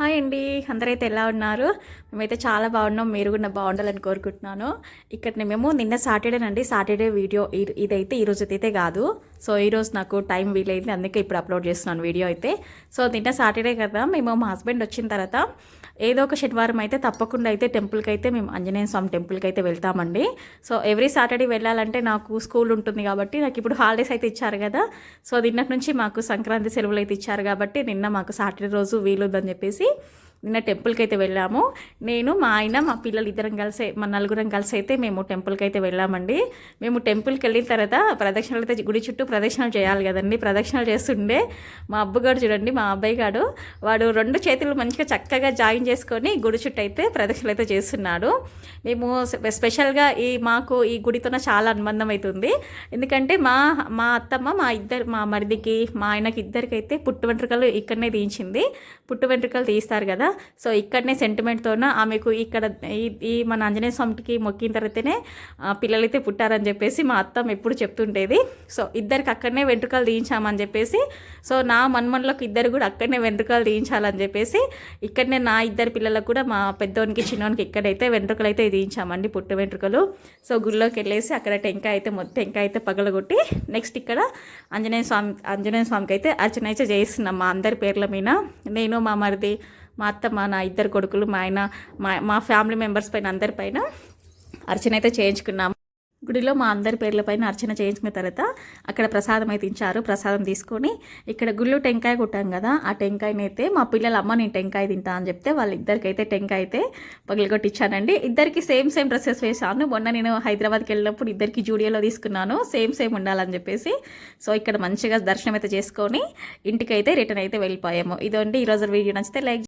Hi అండి. అందరైతే ఎలా ఉన్నారు? మేమైతే చాలా బాగున్నాం. మీరు కూడా బాగుండాలని కోరుకుంటున్నాను. ఇక్కడ మేము నిన్న సాటర్డే అండి సాటర్డే వీడియో ఇ- ఇదైతే ఈ రోజు అయితే కాదు. సో ఈరోజు నాకు టైం వీలైంది అందుకే ఇప్పుడు అప్లోడ్ చేస్తున్నాను వీడియో అయితే. సో నిన్న సాటర్డే కదా మేము మా హస్బెండ్ వచ్చిన తర్వాత ఏదో ఒక శనివారం అయితే తప్పకుండా అయితే టెంపుల్కి అయితే మేము ఆంజనేయ స్వామి టెంపుల్కి అయితే వెళ్తామండి. సో ఎవ్రీ సాటర్డే వెళ్ళాలంటే నాకు స్కూల్ ఉంటుంది కాబట్టి నాకు ఇప్పుడు హాలిడేస్ అయితే ఇచ్చారు కదా. సో నిన్నటి నుంచి మాకు సంక్రాంతి సెలవులు అయితే ఇచ్చారు కాబట్టి నిన్న మాకు సాటర్డే రోజు వీలుందని చెప్పేసి నిన్న టెంపుల్కి అయితే వెళ్ళాము. నేను మా ఆయన మా పిల్లలు ఇద్దరం కలిసి మా నలుగురం కలిసి అయితే మేము టెంపుల్కి అయితే వెళ్ళామండి. మేము టెంపుల్కి వెళ్ళిన తర్వాత ప్రదక్షిణలు అయితే గుడి చుట్టూ ప్రదక్షిణలు చేయాలి కదండి. ప్రదక్షిణలు చేస్తుండే మా అబ్బగాడు చూడండి మా అబ్బాయి గాడు. వాడు రెండు చేతులు మంచిగా చక్కగా జాయిన్ చేసుకొని గుడి చుట్టూ అయితే ప్రదక్షిణలు అయితే చేస్తున్నాడు. మేము స్పెషల్గా ఈ మాకు ఈ గుడితోన చాలా అనుబంధం అవుతుంది ఎందుకంటే మా మా అత్తమ్మ మా ఇద్దరు మా మరిదికి మా ఆయనకి ఇద్దరికైతే పుట్టు వెంట్రుకలు ఇక్కడనే తీయించింది. పుట్టు వెంట్రుకలు తీస్తారు కదా. సో ఇక్కడనే సెంటిమెంట్తోన ఆమెకు ఇక్కడ ఈ ఈ మన ఆంజనేయ స్వామికి మొక్కిన తర్వాతనే పిల్లలైతే పుట్టారని చెప్పేసి మా అత్తం ఎప్పుడు చెప్తుంటేది సో ఇద్దరికి అక్కడనే వెంట్రుకలు తీయించామని చెప్పేసి సో నా మన్మన్లోకి ఇద్దరు కూడా అక్కడనే వెంట్రుకలు తీయించాలని చెప్పేసి ఇక్కడనే నా ఇద్దరు పిల్లలకు కూడా మా పెద్దోనికి చిన్నోనికి ఇక్కడైతే వెంట్రుకలు అయితే తీయించామండి పుట్టు వెంట్రుకలు. సో గుళ్ళోకి వెళ్ళేసి అక్కడ టెంకాయ అయితే మొత్తం టెంకాయ అయితే పగలగొట్టి నెక్స్ట్ ఇక్కడ ఆంజనేయ స్వామి ఆంజనేయ స్వామికి అయితే అర్చన అయితే చేస్తున్నాం మా అందరి పేర్ల మీద. నేను మా మరిది మా అత్త మా నా ఇద్దరు కొడుకులు మా ఆయన మా మా ఫ్యామిలీ మెంబర్స్ పైన అందరి పైన అర్చన అయితే చేయించుకున్నాము. గుడిలో మా అందరి పేర్ల పైన అర్చన చేయించుకున్న తర్వాత అక్కడ ప్రసాదం అయితే ఇచ్చారు. ప్రసాదం తీసుకొని ఇక్కడ గుళ్ళు టెంకాయ కొట్టాం కదా ఆ టెంకాయని అయితే మా పిల్లల అమ్మ నేను టెంకాయ తింటా అని చెప్తే వాళ్ళిద్దరికి అయితే టెంకాయ అయితే పగిలిగొట్టించానండి ఇద్దరికి సేమ్ సేమ్ డ్రెస్సెస్ వేసాను మొన్న నేను హైదరాబాద్కి వెళ్ళినప్పుడు ఇద్దరికి జూడియోలో తీసుకున్నాను. సేమ్ సేమ్ ఉండాలని చెప్పేసి సో ఇక్కడ మంచిగా దర్శనం అయితే చేసుకొని ఇంటికి అయితే రిటర్న్ అయితే వెళ్ళిపోయాము. ఇదండి. ఈరోజు వీడియో నచ్చితే లైక్